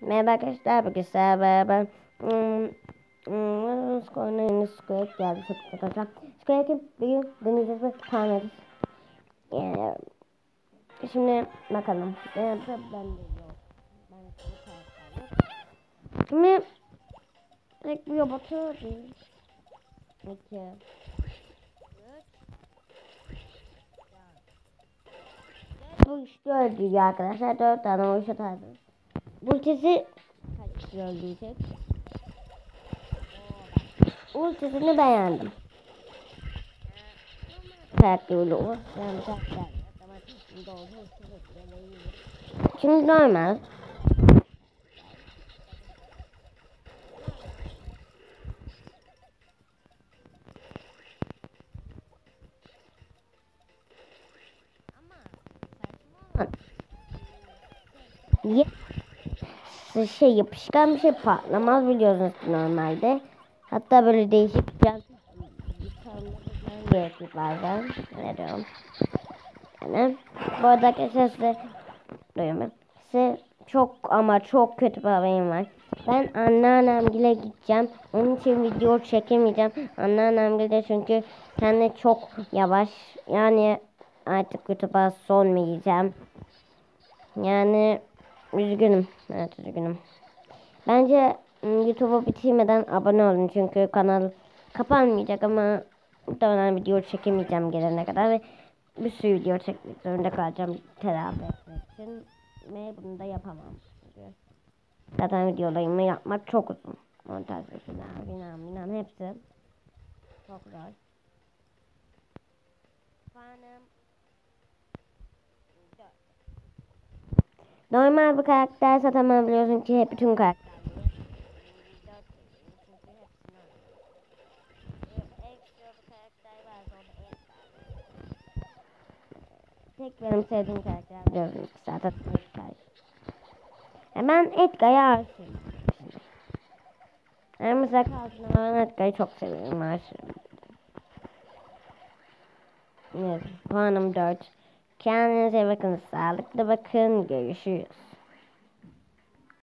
Merhaba arkadaşlar bugün sizlerle beraber hmm, hmm, Square'ın Square geldi çok arkadaşlar. Square'ı bir gün deneyeceğiz ve edeceğiz yani, Şimdi bakalım. Yani, ben Şimdi tek bir robotu İki Bu işte öldürüyor arkadaşlar dört tane uyuşa tarzı Ultisi kaç kişi öldürecek? Ultisini beğendim. Farklı olur. Yani farklı. Şimdi normal. Yeah şey yapışkan bir şey patlamaz biliyorsunuz normalde. Hatta böyle değişik can gerekir bazen. Ne diyorum. Yani bu arada arkadaşlar size duyuyorum. Size çok ama çok kötü bir haberim var. Ben anneannemgile gideceğim. Onun için video çekemeyeceğim. Anneannemgile çünkü kendi çok yavaş. Yani artık YouTube'a sonmayacağım. Yani üzgünüm. Evet üzgünüm. Bence ıı, YouTube'u bitirmeden abone olun. Çünkü kanal kapanmayacak ama muhtemelen video çekemeyeceğim gelene kadar ve bir sürü video çekmek zorunda kalacağım telafi etmek için ve bunu da yapamam. Zaten videolarımı yapmak çok uzun. Montaj falan filan filan hepsi çok zor. Efendim Normal bir karakter satamam biliyorsun ki hep bütün karakter. Tek benim sevdiğim karakter biliyorsunuz zaten. Hemen Edgar'a aşığım. Yani mesela kalsın ben Edgar'ı çok seviyorum aşığım. Evet, puanım 4. Kendinize bakın, sağlıklı bakın, görüşürüz.